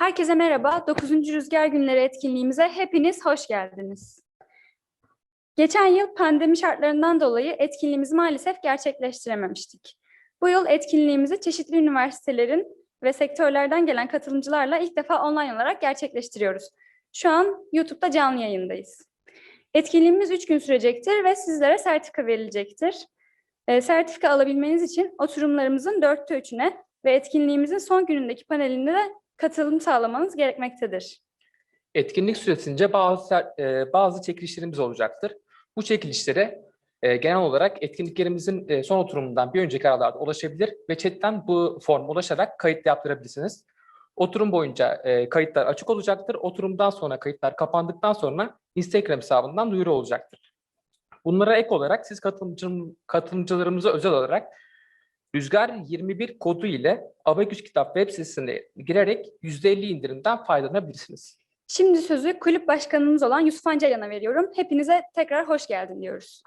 Herkese merhaba. 9. Rüzgar Günleri etkinliğimize hepiniz hoş geldiniz. Geçen yıl pandemi şartlarından dolayı etkinliğimizi maalesef gerçekleştirememiştik. Bu yıl etkinliğimizi çeşitli üniversitelerin ve sektörlerden gelen katılımcılarla ilk defa online olarak gerçekleştiriyoruz. Şu an YouTube'da canlı yayındayız. Etkinliğimiz 3 gün sürecektir ve sizlere sertifika verilecektir. E, sertifika alabilmeniz için oturumlarımızın dörtte üçüne ve etkinliğimizin son günündeki panelinde de katılım sağlamanız gerekmektedir. Etkinlik süresince bazı e, bazı çekilişlerimiz olacaktır. Bu çekilişlere e, genel olarak etkinliklerimizin e, son oturumundan bir önceki aralarda ulaşabilir ve chatten bu form ulaşarak kayıt yaptırabilirsiniz. Oturum boyunca kayıtlar açık olacaktır. Oturumdan sonra kayıtlar kapandıktan sonra Instagram hesabından duyuru olacaktır. Bunlara ek olarak siz katılımcı, katılımcılarımıza özel olarak Rüzgar 21 kodu ile Abaküs Kitap web sitesine girerek %50 indirimden faydalanabilirsiniz. Şimdi sözü kulüp başkanımız olan Yusuf Ancayan'a veriyorum. Hepinize tekrar hoş geldin diyoruz.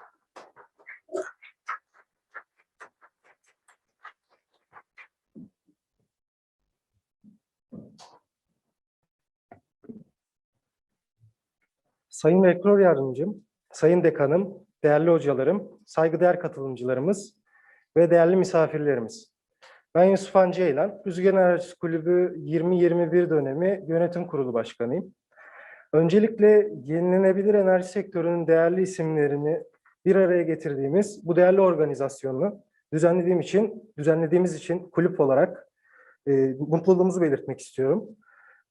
Sayın Rektör Yardımcım, Sayın Dekanım, değerli hocalarım, saygıdeğer katılımcılarımız ve değerli misafirlerimiz. Ben Yusuf Hancı Ceylan, Rüzgar Enerjisi Kulübü 2021 dönemi yönetim kurulu başkanıyım. Öncelikle yenilenebilir enerji sektörünün değerli isimlerini bir araya getirdiğimiz bu değerli organizasyonu düzenlediğim için, düzenlediğimiz için kulüp olarak e, mutluluğumuzu belirtmek istiyorum.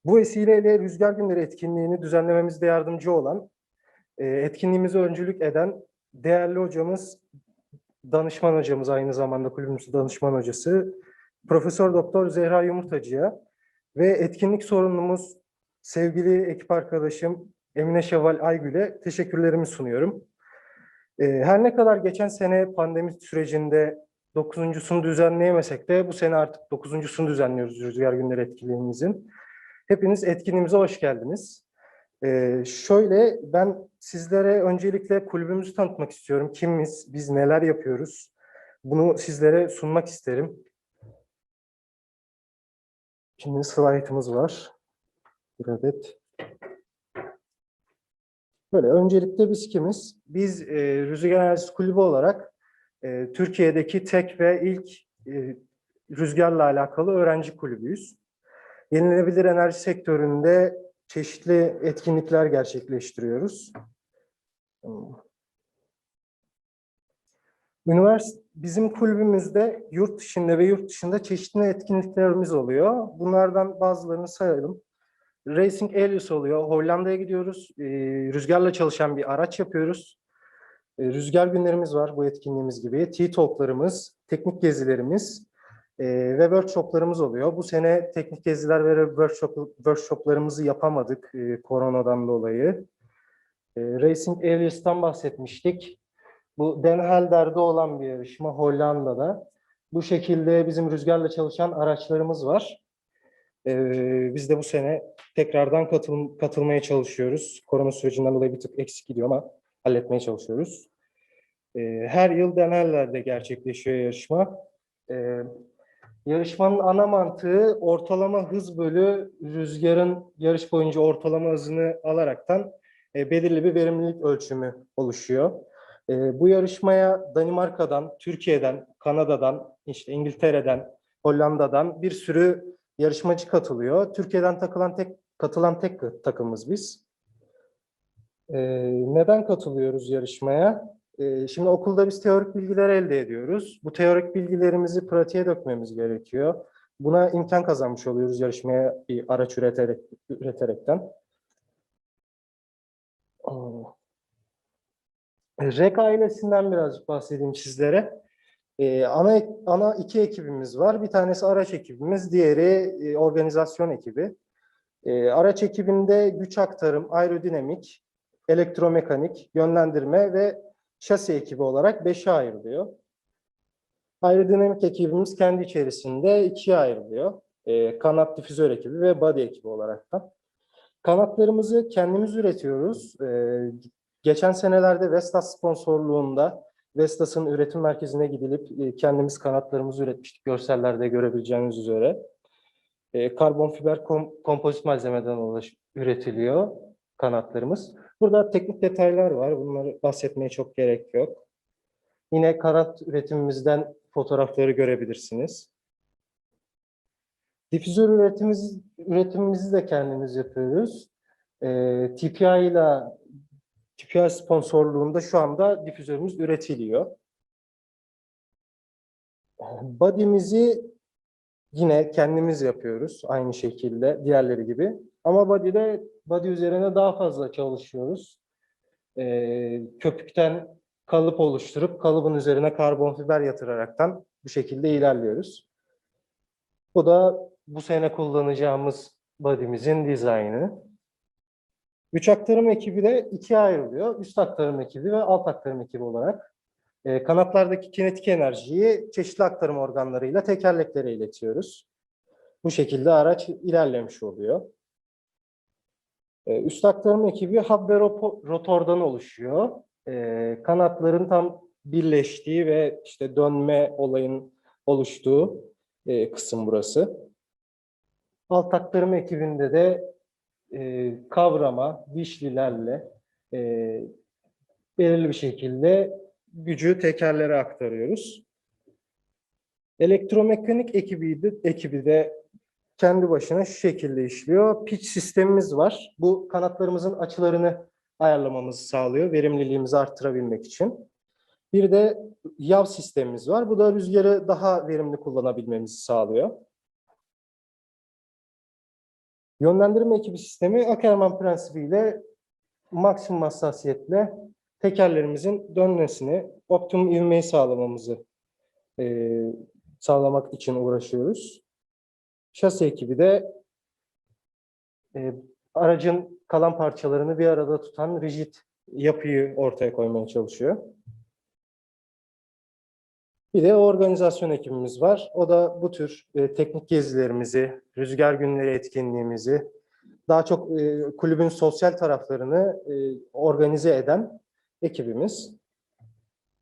Bu vesileyle Rüzgar Günleri etkinliğini düzenlememizde yardımcı olan, e, etkinliğimize öncülük eden değerli hocamız, danışman hocamız aynı zamanda kulübümüzün danışman hocası, Profesör Doktor Zehra Yumurtacı'ya ve etkinlik sorumlumuz sevgili ekip arkadaşım Emine Şevval Aygül'e teşekkürlerimi sunuyorum. E, her ne kadar geçen sene pandemi sürecinde dokuzuncusunu düzenleyemesek de bu sene artık dokuzuncusunu düzenliyoruz Rüzgar Günleri etkinliğimizin. Hepiniz etkinliğimize hoş geldiniz. Ee, şöyle ben sizlere öncelikle kulübümüzü tanıtmak istiyorum. Kimiz, biz neler yapıyoruz? Bunu sizlere sunmak isterim. Şimdi slaytımız var. Bir adet. Böyle öncelikle biz kimiz? Biz e, Rüzgar Enerjisi Kulübü olarak e, Türkiye'deki tek ve ilk e, rüzgarla alakalı öğrenci kulübüyüz. Yenilenebilir enerji sektöründe çeşitli etkinlikler gerçekleştiriyoruz. Üniversite, bizim kulübümüzde yurt dışında ve yurt dışında çeşitli etkinliklerimiz oluyor. Bunlardan bazılarını sayalım. Racing Elias oluyor. Hollanda'ya gidiyoruz. Ee, rüzgarla çalışan bir araç yapıyoruz. Ee, rüzgar günlerimiz var bu etkinliğimiz gibi. T-Talk'larımız, teknik gezilerimiz, e, ve workshoplarımız oluyor. Bu sene teknik geziler ve workshop, workshoplarımızı yapamadık e, koronadan dolayı. E, Racing Elias'tan bahsetmiştik. Bu Den Helder'de olan bir yarışma Hollanda'da. Bu şekilde bizim rüzgarla çalışan araçlarımız var. E, biz de bu sene tekrardan katıl, katılmaya çalışıyoruz. Korona sürecinden dolayı bir tık eksik gidiyor ama halletmeye çalışıyoruz. E, her yıl Den Helder'de gerçekleşiyor yarışma. E, Yarışmanın ana mantığı ortalama hız bölü rüzgarın yarış boyunca ortalama hızını alaraktan e, belirli bir verimlilik ölçümü oluşuyor. E, bu yarışmaya Danimarka'dan, Türkiye'den, Kanada'dan, işte İngiltere'den, Hollanda'dan bir sürü yarışmacı katılıyor. Türkiye'den takılan tek katılan tek takımız biz. E, neden katılıyoruz yarışmaya? Ee, Şimdi okulda biz teorik bilgiler elde ediyoruz. Bu teorik bilgilerimizi pratiğe dökmemiz gerekiyor. Buna imkan kazanmış oluyoruz yarışmaya bir araç üreterek, üreterekten. Aa. REK ailesinden birazcık bahsedeyim sizlere. Ee, ana, ana iki ekibimiz var. Bir tanesi araç ekibimiz, diğeri e, organizasyon ekibi. Ee, araç ekibinde güç aktarım, aerodinamik, elektromekanik, yönlendirme ve şasi ekibi olarak beşe ayrılıyor. Aerodinamik ekibimiz kendi içerisinde ikiye ayrılıyor. Ee, kanat difüzör ekibi ve body ekibi olarak da. Kanatlarımızı kendimiz üretiyoruz. Ee, geçen senelerde Vestas sponsorluğunda Vestas'ın üretim merkezine gidilip e, kendimiz kanatlarımızı üretmiştik. Görsellerde görebileceğiniz üzere. E, karbon fiber kom- kompozit malzemeden ulaş- üretiliyor kanatlarımız. Burada teknik detaylar var. Bunları bahsetmeye çok gerek yok. Yine kanat üretimimizden fotoğrafları görebilirsiniz. Difüzör üretimimiz, üretimimizi de kendimiz yapıyoruz. E, TPI ile TPI sponsorluğunda şu anda difüzörümüz üretiliyor. Body'mizi yine kendimiz yapıyoruz aynı şekilde diğerleri gibi. Ama body'de body üzerine daha fazla çalışıyoruz. Ee, köpükten kalıp oluşturup kalıbın üzerine karbon fiber yatıraraktan bu şekilde ilerliyoruz. Bu da bu sene kullanacağımız body'mizin dizaynı. Üç aktarım ekibi de ikiye ayrılıyor. Üst aktarım ekibi ve alt aktarım ekibi olarak. E, kanatlardaki kinetik enerjiyi çeşitli aktarım organlarıyla tekerleklere iletiyoruz. Bu şekilde araç ilerlemiş oluyor. E, üst aktarım ekibi hub ve rotordan oluşuyor. E, kanatların tam birleştiği ve işte dönme olayın oluştuğu e, kısım burası. Alt aktarım ekibinde de e, kavrama, dişlilerle e, belirli bir şekilde gücü tekerlere aktarıyoruz. Elektromekanik ekibi de, ekibi de kendi başına şu şekilde işliyor. Pitch sistemimiz var. Bu kanatlarımızın açılarını ayarlamamızı sağlıyor, verimliliğimizi arttırabilmek için. Bir de yav sistemimiz var. Bu da rüzgarı daha verimli kullanabilmemizi sağlıyor. Yönlendirme ekibi sistemi Ackermann prensibiyle maksimum hassasiyetle tekerlerimizin dönmesini, optimum ivmeyi sağlamamızı e, sağlamak için uğraşıyoruz. Şasi ekibi de e, aracın kalan parçalarını bir arada tutan rigid yapıyı ortaya koymaya çalışıyor. Bir de organizasyon ekibimiz var. O da bu tür e, teknik gezilerimizi, rüzgar günleri etkinliğimizi, daha çok e, kulübün sosyal taraflarını e, organize eden ekibimiz.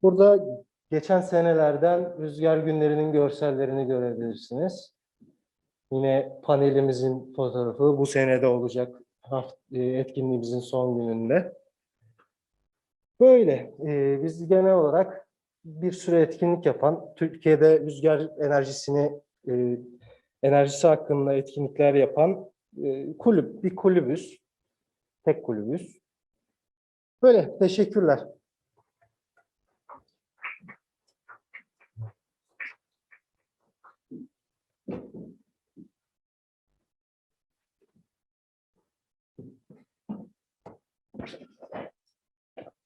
Burada geçen senelerden rüzgar günlerinin görsellerini görebilirsiniz. Yine panelimizin fotoğrafı bu senede olacak e, etkinliğimizin son gününde. Böyle. e, biz genel olarak bir sürü etkinlik yapan, Türkiye'de rüzgar enerjisini e, enerjisi hakkında etkinlikler yapan kulüp, bir kulübüz. Tek kulübüz. Böyle. Teşekkürler.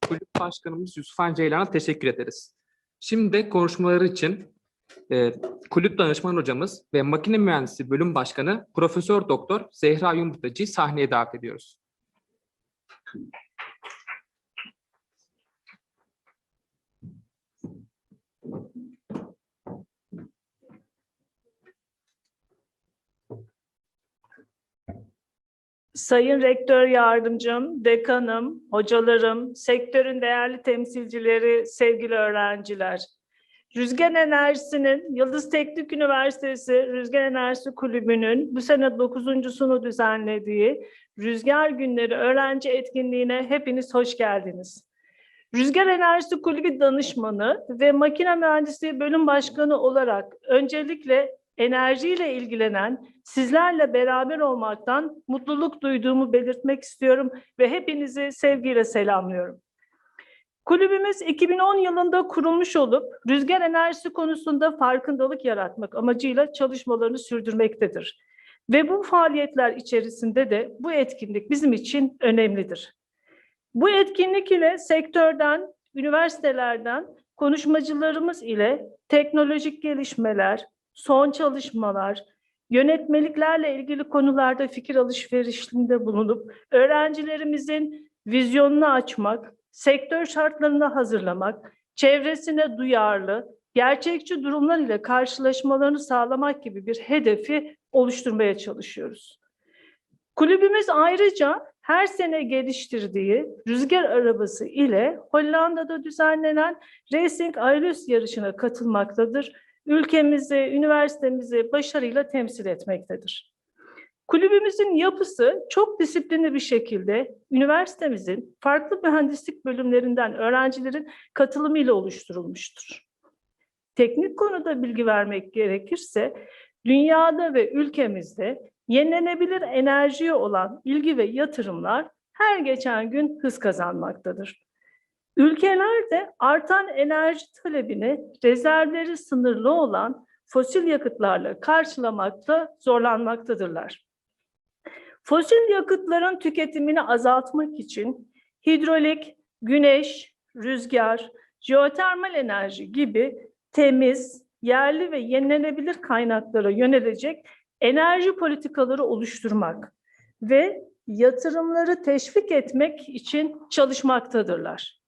Kulüp Başkanımız Yusufan Ceylan'a teşekkür ederiz. Şimdi de konuşmaları için e, kulüp danışman hocamız ve makine mühendisi bölüm başkanı Profesör Doktor Zehra Yumurtacı'yı sahneye davet ediyoruz. Sayın Rektör Yardımcım, Dekanım, hocalarım, sektörün değerli temsilcileri, sevgili öğrenciler. Rüzgar Enerjisi'nin Yıldız Teknik Üniversitesi Rüzgar Enerjisi Kulübü'nün bu sene dokuzuncusunu düzenlediği Rüzgar Günleri öğrenci etkinliğine hepiniz hoş geldiniz. Rüzgar Enerjisi Kulübü danışmanı ve makine mühendisliği bölüm başkanı olarak öncelikle enerjiyle ilgilenen sizlerle beraber olmaktan mutluluk duyduğumu belirtmek istiyorum ve hepinizi sevgiyle selamlıyorum. Kulübümüz 2010 yılında kurulmuş olup rüzgar enerjisi konusunda farkındalık yaratmak amacıyla çalışmalarını sürdürmektedir. Ve bu faaliyetler içerisinde de bu etkinlik bizim için önemlidir. Bu etkinlik ile sektörden, üniversitelerden konuşmacılarımız ile teknolojik gelişmeler, son çalışmalar, yönetmeliklerle ilgili konularda fikir alışverişinde bulunup öğrencilerimizin vizyonunu açmak, sektör şartlarını hazırlamak, çevresine duyarlı, gerçekçi durumlar ile karşılaşmalarını sağlamak gibi bir hedefi oluşturmaya çalışıyoruz. Kulübümüz ayrıca her sene geliştirdiği rüzgar arabası ile Hollanda'da düzenlenen Racing Airlus yarışına katılmaktadır ülkemizi, üniversitemizi başarıyla temsil etmektedir. Kulübümüzün yapısı çok disiplinli bir şekilde üniversitemizin farklı mühendislik bölümlerinden öğrencilerin katılımıyla oluşturulmuştur. Teknik konuda bilgi vermek gerekirse dünyada ve ülkemizde yenilenebilir enerjiye olan ilgi ve yatırımlar her geçen gün hız kazanmaktadır. Ülkelerde artan enerji talebini rezervleri sınırlı olan fosil yakıtlarla karşılamakta zorlanmaktadırlar. Fosil yakıtların tüketimini azaltmak için hidrolik, güneş, rüzgar, jeotermal enerji gibi temiz, yerli ve yenilenebilir kaynaklara yönelecek enerji politikaları oluşturmak ve yatırımları teşvik etmek için çalışmaktadırlar.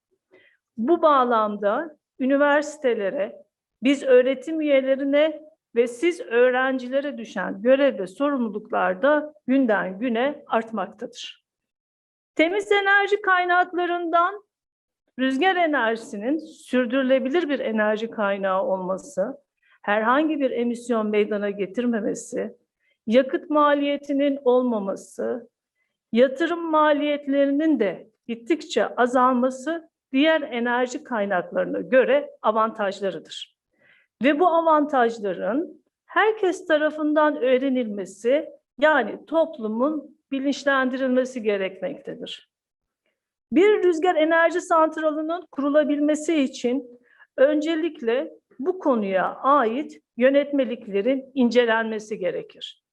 Bu bağlamda üniversitelere, biz öğretim üyelerine ve siz öğrencilere düşen görev ve sorumluluklar da günden güne artmaktadır. Temiz enerji kaynaklarından rüzgar enerjisinin sürdürülebilir bir enerji kaynağı olması, herhangi bir emisyon meydana getirmemesi, yakıt maliyetinin olmaması, yatırım maliyetlerinin de gittikçe azalması diğer enerji kaynaklarına göre avantajlarıdır. Ve bu avantajların herkes tarafından öğrenilmesi yani toplumun bilinçlendirilmesi gerekmektedir. Bir rüzgar enerji santralının kurulabilmesi için öncelikle bu konuya ait yönetmeliklerin incelenmesi gerekir.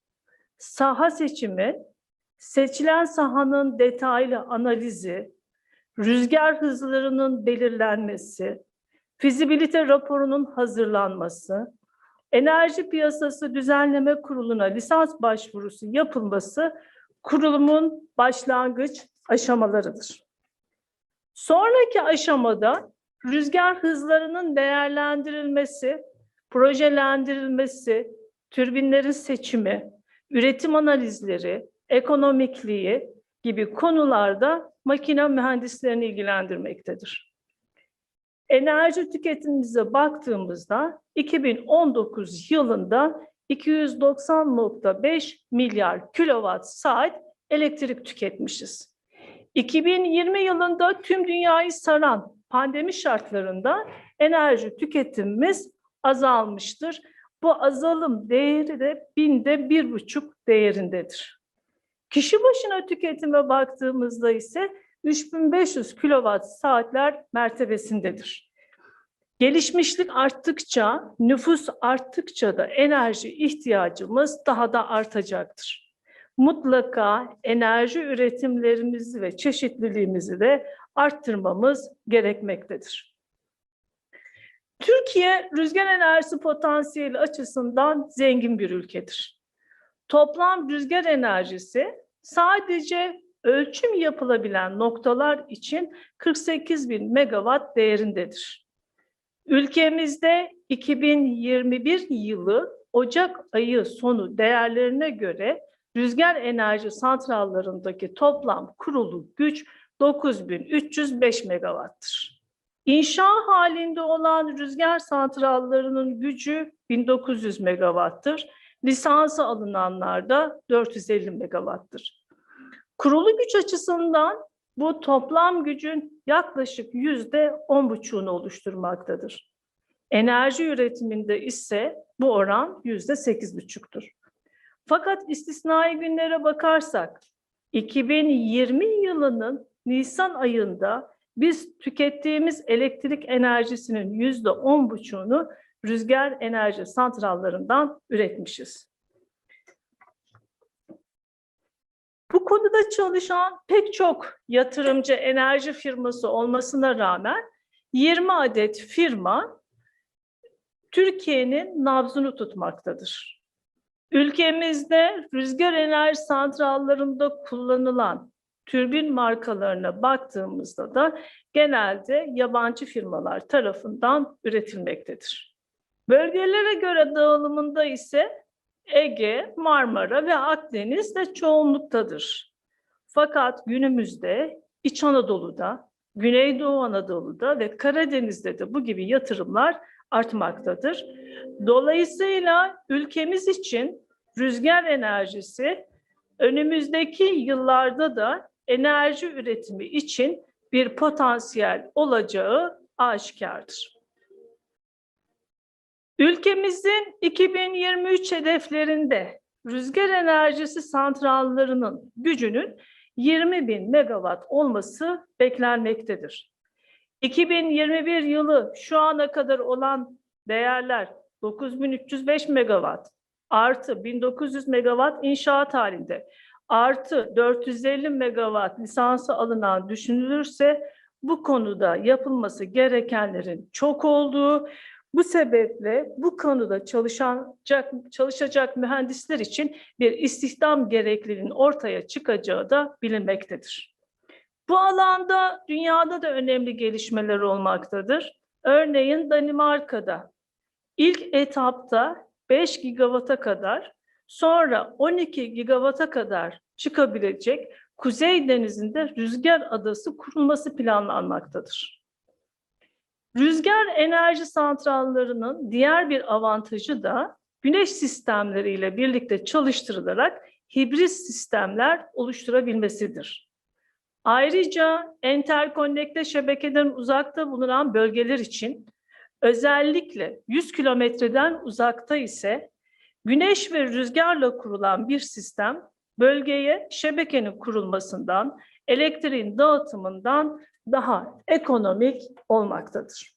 Saha seçimi, seçilen sahanın detaylı analizi, rüzgar hızlarının belirlenmesi, fizibilite raporunun hazırlanması, Enerji Piyasası Düzenleme Kurulu'na lisans başvurusu yapılması kurulumun başlangıç aşamalarıdır. Sonraki aşamada rüzgar hızlarının değerlendirilmesi, projelendirilmesi, türbinlerin seçimi, üretim analizleri, ekonomikliği gibi konularda makine mühendislerini ilgilendirmektedir. Enerji tüketimimize baktığımızda 2019 yılında 290.5 milyar kilowatt saat elektrik tüketmişiz. 2020 yılında tüm dünyayı saran pandemi şartlarında enerji tüketimimiz azalmıştır. Bu azalım değeri de binde bir buçuk değerindedir. Kişi başına tüketime baktığımızda ise 3500 kilowatt saatler mertebesindedir. Gelişmişlik arttıkça, nüfus arttıkça da enerji ihtiyacımız daha da artacaktır. Mutlaka enerji üretimlerimizi ve çeşitliliğimizi de arttırmamız gerekmektedir. Türkiye rüzgar enerjisi potansiyeli açısından zengin bir ülkedir. Toplam rüzgar enerjisi sadece ölçüm yapılabilen noktalar için 48 bin megawatt değerindedir. Ülkemizde 2021 yılı Ocak ayı sonu değerlerine göre rüzgar enerji santrallarındaki toplam kurulu güç 9305 megawattır. İnşa halinde olan rüzgar santrallarının gücü 1900 megawattır. Lisansı alınanlar da 450 megawattır. Kurulu güç açısından bu toplam gücün yaklaşık yüzde on buçuğunu oluşturmaktadır. Enerji üretiminde ise bu oran yüzde sekiz buçuktur. Fakat istisnai günlere bakarsak 2020 yılının Nisan ayında biz tükettiğimiz elektrik enerjisinin yüzde on buçuğunu rüzgar enerji santrallarından üretmişiz. Bu konuda çalışan pek çok yatırımcı enerji firması olmasına rağmen 20 adet firma Türkiye'nin nabzını tutmaktadır. Ülkemizde rüzgar enerji santrallarında kullanılan türbin markalarına baktığımızda da genelde yabancı firmalar tarafından üretilmektedir. Bölgelere göre dağılımında ise Ege, Marmara ve Akdeniz de çoğunluktadır. Fakat günümüzde İç Anadolu'da, Güneydoğu Anadolu'da ve Karadeniz'de de bu gibi yatırımlar artmaktadır. Dolayısıyla ülkemiz için rüzgar enerjisi önümüzdeki yıllarda da enerji üretimi için bir potansiyel olacağı aşikardır. Ülkemizin 2023 hedeflerinde rüzgar enerjisi santrallarının gücünün 20 bin megawatt olması beklenmektedir. 2021 yılı şu ana kadar olan değerler 9305 megawatt artı 1900 megawatt inşaat halinde artı 450 megawatt lisansı alınan düşünülürse bu konuda yapılması gerekenlerin çok olduğu bu sebeple bu konuda çalışacak, çalışacak mühendisler için bir istihdam gerekliliğinin ortaya çıkacağı da bilinmektedir. Bu alanda dünyada da önemli gelişmeler olmaktadır. Örneğin Danimarka'da ilk etapta 5 gigawata kadar sonra 12 gigawata kadar çıkabilecek Kuzey Denizi'nde rüzgar adası kurulması planlanmaktadır. Rüzgar enerji santrallarının diğer bir avantajı da güneş sistemleriyle birlikte çalıştırılarak hibrit sistemler oluşturabilmesidir. Ayrıca enterkonnekte şebekeden uzakta bulunan bölgeler için özellikle 100 kilometreden uzakta ise güneş ve rüzgarla kurulan bir sistem bölgeye şebekenin kurulmasından, elektriğin dağıtımından daha ekonomik olmaktadır.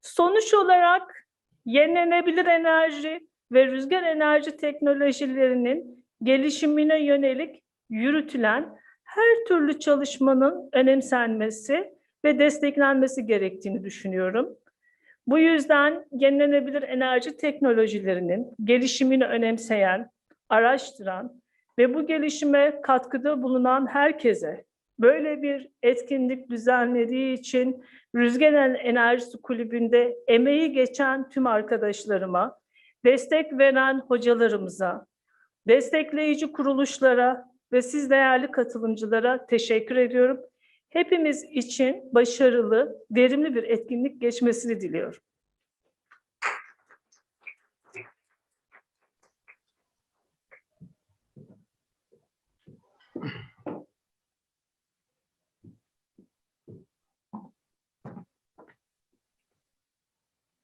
Sonuç olarak yenilenebilir enerji ve rüzgar enerji teknolojilerinin gelişimine yönelik yürütülen her türlü çalışmanın önemsenmesi ve desteklenmesi gerektiğini düşünüyorum. Bu yüzden yenilenebilir enerji teknolojilerinin gelişimini önemseyen, araştıran ve bu gelişime katkıda bulunan herkese böyle bir etkinlik düzenlediği için Rüzgar Enerjisi Kulübü'nde emeği geçen tüm arkadaşlarıma, destek veren hocalarımıza, destekleyici kuruluşlara ve siz değerli katılımcılara teşekkür ediyorum. Hepimiz için başarılı, verimli bir etkinlik geçmesini diliyorum.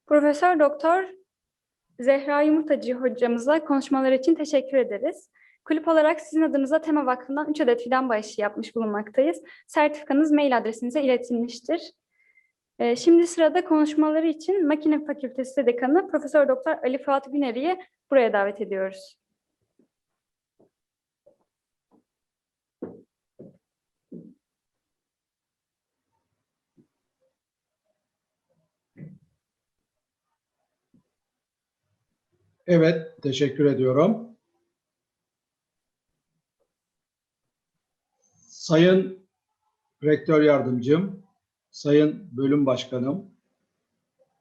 Profesör Doktor Zehra Yumurtacı hocamıza konuşmaları için teşekkür ederiz. Kulüp olarak sizin adınıza Tema Vakfı'ndan 3 adet fidan bağışı yapmış bulunmaktayız. Sertifikanız mail adresinize iletilmiştir. Ee, Şimdi sırada konuşmaları için Makine Fakültesi Dekanı Profesör Doktor Ali Fuat Güneri'yi buraya davet ediyoruz. Evet, teşekkür ediyorum. Sayın Rektör Yardımcım, Sayın Bölüm Başkanım,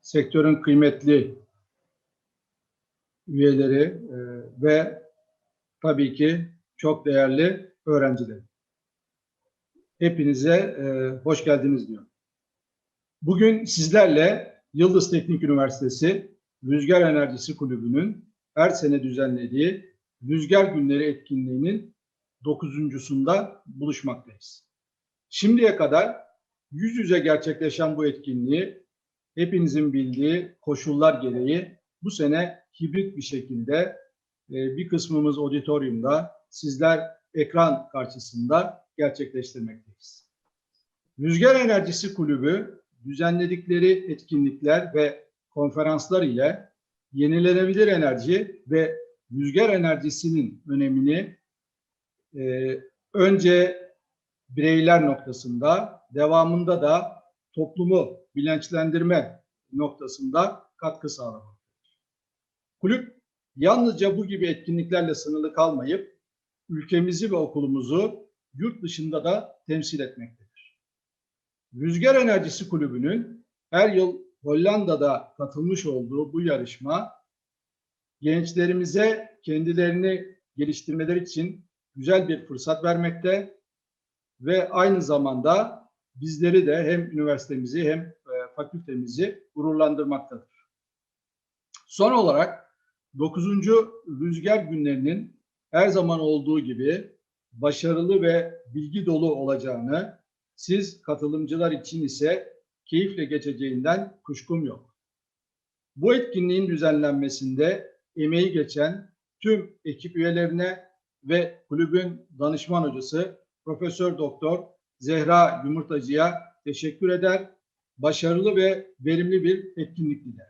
sektörün kıymetli üyeleri e, ve tabii ki çok değerli öğrenciler. Hepinize e, hoş geldiniz diyorum. Bugün sizlerle Yıldız Teknik Üniversitesi Rüzgar Enerjisi Kulübü'nün her sene düzenlediği Rüzgar Günleri etkinliğinin dokuzuncusunda buluşmaktayız. Şimdiye kadar yüz yüze gerçekleşen bu etkinliği hepinizin bildiği koşullar gereği bu sene hibrit bir şekilde e, bir kısmımız auditoriumda, sizler ekran karşısında gerçekleştirmekteyiz. Rüzgar Enerjisi Kulübü düzenledikleri etkinlikler ve konferanslar ile yenilenebilir enerji ve rüzgar enerjisinin önemini e, önce bireyler noktasında, devamında da toplumu bilinçlendirme noktasında katkı sağlamaktadır. Kulüp yalnızca bu gibi etkinliklerle sınırlı kalmayıp ülkemizi ve okulumuzu yurt dışında da temsil etmektedir. Rüzgar Enerjisi Kulübü'nün her yıl Hollanda'da katılmış olduğu bu yarışma gençlerimize kendilerini geliştirmeleri için güzel bir fırsat vermekte ve aynı zamanda bizleri de hem üniversitemizi hem e, fakültemizi gururlandırmaktadır. Son olarak 9. Rüzgar Günlerinin her zaman olduğu gibi başarılı ve bilgi dolu olacağını, siz katılımcılar için ise keyifle geçeceğinden kuşkum yok. Bu etkinliğin düzenlenmesinde emeği geçen tüm ekip üyelerine ve kulübün danışman hocası Profesör Doktor Zehra Yumurtacı'ya teşekkür eder. Başarılı ve verimli bir etkinlik diler.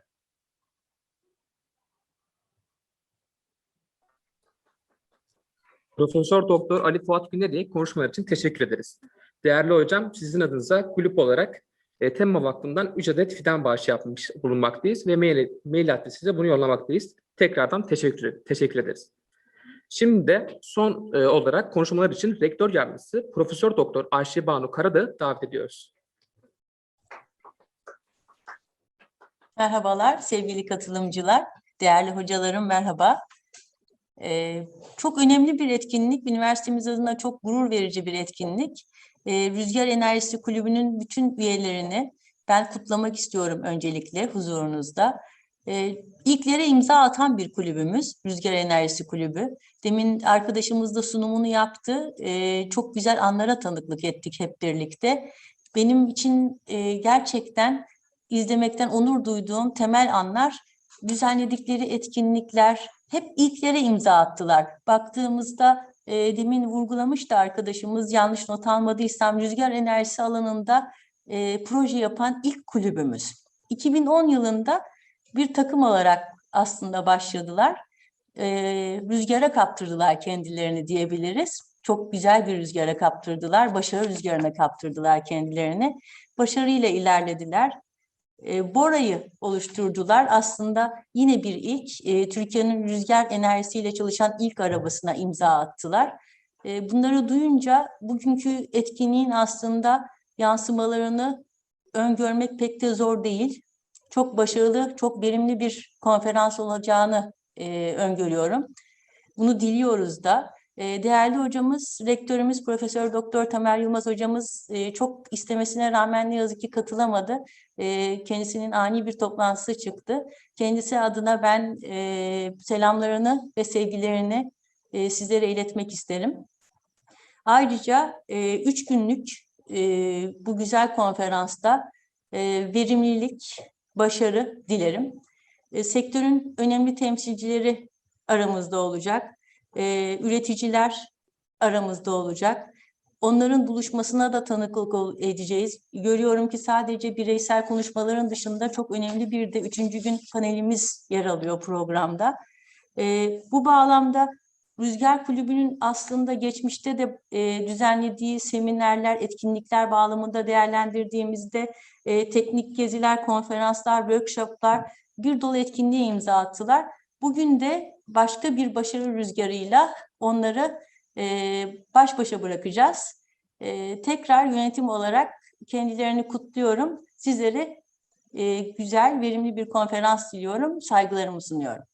Profesör Doktor Ali Fuat Güneri'ye konuşmalar için teşekkür ederiz. Değerli hocam, sizin adınıza kulüp olarak e, Temma Vakfı'ndan 3 adet fidan bağışı yapmış bulunmaktayız ve mail, mail adresinize bunu yollamaktayız. Tekrardan teşekkür, teşekkür ederiz. Şimdi de son e, olarak konuşmalar için Rektör Yardımcısı Profesör Doktor Ayşe Banu Karadağ'ı davet ediyoruz. Merhabalar sevgili katılımcılar, değerli hocalarım merhaba. Ee, çok önemli bir etkinlik, üniversitemiz adına çok gurur verici bir etkinlik. Ee, Rüzgar Enerjisi Kulübü'nün bütün üyelerini ben kutlamak istiyorum öncelikle huzurunuzda. Ee, ilklere imza atan bir kulübümüz, Rüzgar Enerjisi Kulübü. Demin arkadaşımız da sunumunu yaptı. Ee, çok güzel anlara tanıklık ettik hep birlikte. Benim için e, gerçekten izlemekten onur duyduğum temel anlar düzenledikleri etkinlikler hep ilklere imza attılar. Baktığımızda e, demin vurgulamıştı arkadaşımız yanlış not almadıysam rüzgar enerjisi alanında e, proje yapan ilk kulübümüz. 2010 yılında bir takım olarak aslında başladılar. E, rüzgara kaptırdılar kendilerini diyebiliriz. Çok güzel bir rüzgara kaptırdılar. Başarı rüzgarına kaptırdılar kendilerini. Başarıyla ilerlediler e, Bora'yı oluşturdular. Aslında yine bir ilk, e, Türkiye'nin rüzgar enerjisiyle çalışan ilk arabasına imza attılar. E, bunları duyunca bugünkü etkinliğin aslında yansımalarını öngörmek pek de zor değil. Çok başarılı, çok verimli bir konferans olacağını e, öngörüyorum. Bunu diliyoruz da. E, Değerli hocamız, rektörümüz Profesör Doktor Tamer Yılmaz hocamız e, çok istemesine rağmen ne yazık ki katılamadı. E, Kendisinin ani bir toplantısı çıktı. Kendisi adına ben e, selamlarını ve sevgilerini sizlere iletmek isterim. Ayrıca üç günlük bu güzel konferansta verimlilik, başarı dilerim. Sektörün önemli temsilcileri aramızda olacak e, üreticiler aramızda olacak. Onların buluşmasına da tanıklık edeceğiz. Görüyorum ki sadece bireysel konuşmaların dışında çok önemli bir de üçüncü gün panelimiz yer alıyor programda. E, bu bağlamda Rüzgar Kulübü'nün aslında geçmişte de e, düzenlediği seminerler, etkinlikler bağlamında değerlendirdiğimizde e, teknik geziler, konferanslar, workshoplar bir dolu etkinliğe imza attılar. Bugün de başka bir başarı rüzgarıyla onları e, baş başa bırakacağız. E, tekrar yönetim olarak kendilerini kutluyorum. Sizlere e, güzel, verimli bir konferans diliyorum. Saygılarımı sunuyorum.